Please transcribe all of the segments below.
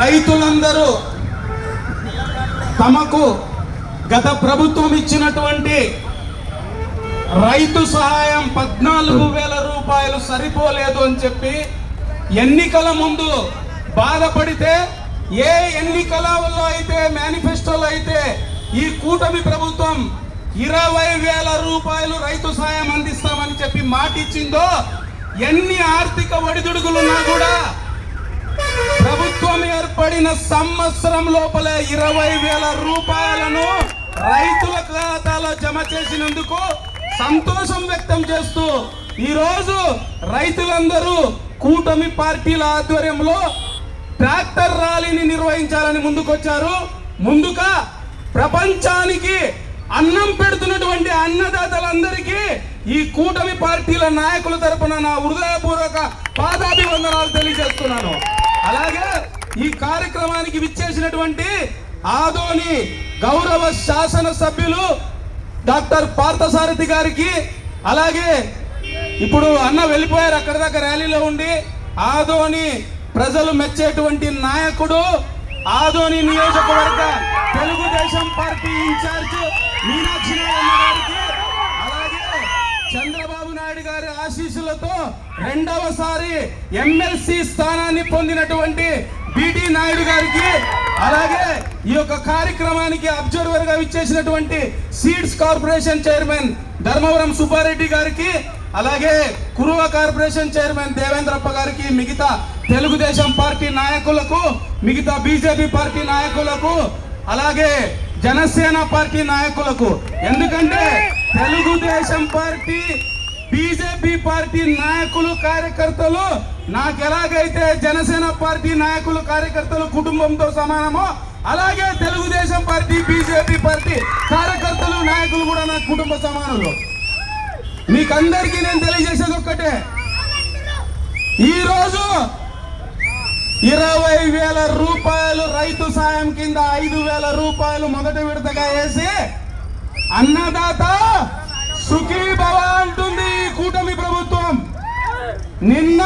రైతులందరూ తమకు గత ప్రభుత్వం ఇచ్చినటువంటి రైతు సహాయం పద్నాలుగు వేల రూపాయలు సరిపోలేదు అని చెప్పి ఎన్నికల ముందు బాధపడితే ఏ ఎన్నికలలో అయితే మేనిఫెస్టోలో అయితే ఈ కూటమి ప్రభుత్వం ఇరవై వేల రూపాయలు రైతు సహాయం అందిస్తామని చెప్పి మాటిచ్చిందో ఎన్ని ఆర్థిక ఒడిదుడుకులున్నా కూడా ప్రభుత్వం ఏర్పడిన సంవత్సరం లోపల ఇరవై వేల రూపాయలను రైతుల ఖాతాలో జమ చేసినందుకు సంతోషం వ్యక్తం చేస్తూ ఈరోజు రైతులందరూ కూటమి పార్టీల ఆధ్వర్యంలో ట్రాక్టర్ ర్యాలీని నిర్వహించాలని ముందుకొచ్చారు. ముందుగా ప్రపంచానికి అన్నం పెడుతున్నటువంటి అన్నదాతలందరికీ ఈ కూటమి పార్టీల నాయకుల తరపున నా హృదయపూర్వక పాదాభివందనాలు తెలియజేస్తున్నాను. అలాగే ఈ కార్యక్రమానికి విచ్చేసినటువంటి ఆదోని గౌరవ శాసన సభ్యులు డాక్టర్ పార్థసారథి గారికి అలాగే ఇప్పుడు అన్న వెళ్ళిపోయారు అక్కడ దాకా ర్యాలీలో ఉండి ఆదోని ప్రజలు మెచ్చేటువంటి నాయకుడు ఆదోని నియోజకవర్గ తెలుగుదేశం పార్టీ ఇన్ఛార్జి ఆశీస్సులతో రెండవసారి ఎమ్మెల్సీ స్థానాన్ని పొందినటువంటి బిటి నాయుడు గారికి అలాగే ఈ యొక్క కార్యక్రమానికి అబ్జర్వర్గా ఇచ్చేసినటువంటి seeds corporation chairman Dharmavaram Subbareddy గారికి అలాగే కురువ కార్పొరేషన్ చైర్మన్ దేవేంద్రప్ప గారికి మిగతా తెలుగుదేశం పార్టీ నాయకులకు మిగతా బీజేపీ పార్టీ నాయకులకు అలాగే జనసేన పార్టీ నాయకులకు. ఎందుకంటే తెలుగుదేశం పార్టీ బీజేపీ పార్టీ నాయకులు కార్యకర్తలు నాకు ఎలాగైతే జనసేన పార్టీ నాయకులు కార్యకర్తలు కుటుంబంతో సమానమో అలాగే తెలుగుదేశం పార్టీ బీజేపీ పార్టీ కార్యకర్తలు నాయకులు కూడా నా కుటుంబ సమానులు. మీకందరికీ నేను తెలియజేసేది ఒక్కటే. ఈరోజు ఇరవై వేల రూపాయలు రైతు సాయం కింద ఐదు వేల రూపాయలు మొదటి విడతగా వేసి అన్నదాత సుఖీభవ అంటుంది. కూటమి ప్రభుత్వం నిన్న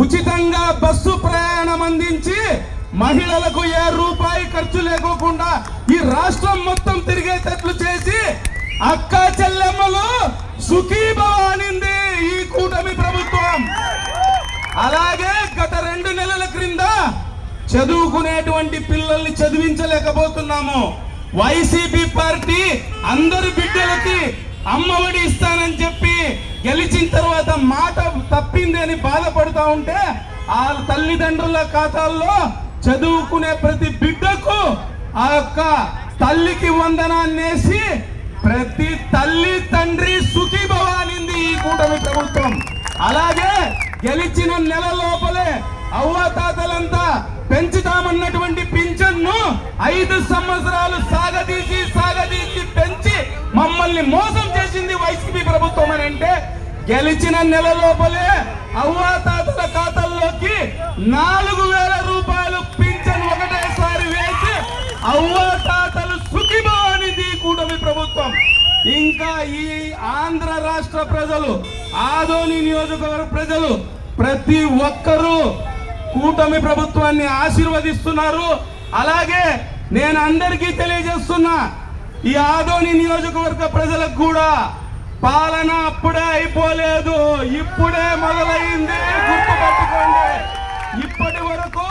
ఉచితంగా బస్సు ప్రయాణం అందించి మహిళలకు ఏ రూపాయి ఖర్చు లేకోకుండా ఈ రాష్ట్రం మొత్తం తిరిగేటట్లు చేసి అక్క చెల్లెమ్మలు సుఖీభవానింది ఈ కూటమి ప్రభుత్వం. అలాగే గత రెండు నెలల క్రింద చదువుకునేటువంటి పిల్లల్ని చదివించలేకపోతున్నాము. వైసీపీ పార్టీ అందరి బిడ్డలకి అమ్మఒడి ఇస్తానని చెప్పి గెలిచిన తర్వాత మాట తప్పింది అని బాధపడుతూ ఉంటే ఆ తల్లిదండ్రుల ఖాతాల్లో చదువుకునే ప్రతి బిడ్డకు ఆ యొక్క తల్లికి వందనాన్నేసి ప్రతి తల్లి తండ్రి సుఖీభవానింది ఈ కూటమి ప్రభుత్వం. అలాగే గెలిచిన నెల లోపలే అవ్వాతాతలంతా పెంచుతామన్నటువంటి పింఛన్ను ఐదు సంవత్సరాలు సాగదీసి సాగదీసి పెంచి మమ్మల్ని మోసం ప్రభుత్వం అని అంటే గెలిచిన నెల లోపలే అవ్వాతాతల ఖాతాల్లోకి నాలుగు వేల రూపాయలు పింఛన్ ఒకటేసారి వేసి అవ్వాతాతలు సుఖిభవనిది కూటమి ప్రభుత్వం. ఇంకా ఈ ఆంధ్ర రాష్ట్ర ప్రజలు ఆదోని నియోజకవర్గ ప్రజలు ప్రతి ఒక్కరూ కూటమి ప్రభుత్వాన్ని ఆశీర్వదిస్తున్నారు. అలాగే నేను అందరికీ తెలియజేస్తున్నా ఈ ఆదోని నియోజకవర్గ ప్రజలకు కూడా పాలన అప్పుడే అయిపోలేదు. ఇప్పుడే మొదలైంది. గుర్తుపెట్టుకోండి. ఇప్పటి వరకు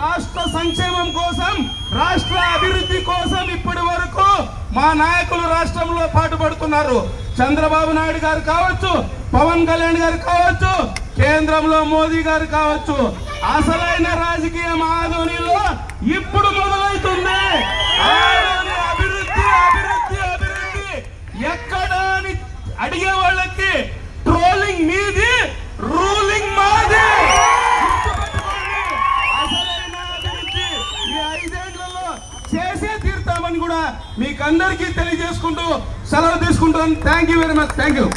రాష్ట్ర సంక్షేమం కోసం రాష్ట్ర అభివృద్ధి కోసం ఇప్పటి వరకు మా నాయకులు రాష్ట్రంలో పాటుపడుతున్నారు. చంద్రబాబు నాయుడు గారు కావచ్చు పవన్ కళ్యాణ్ గారు కావచ్చు కేంద్రంలో మోదీ గారు కావచ్చు. అసలైన రాజకీయం ఆధోనిలో ఇప్పుడు మొదలవుతుంది ఆదోని అభివృద్ధి అభివృద్ధి అభివృద్ధి ఎక్కడ అని అడిగే వాళ్ళకి ట్రోలింగ్ మీది రూలింగ్ మాది గుర్తుపెట్టుకోండి. అసలైన అభివృద్ధి ఈ ఐదేళ్ళలో చేసే మీకందరికీ మీకు అందరికీ తెలియజేసుకుంటూ సెలవు తీసుకుంటాను thank you very much thank you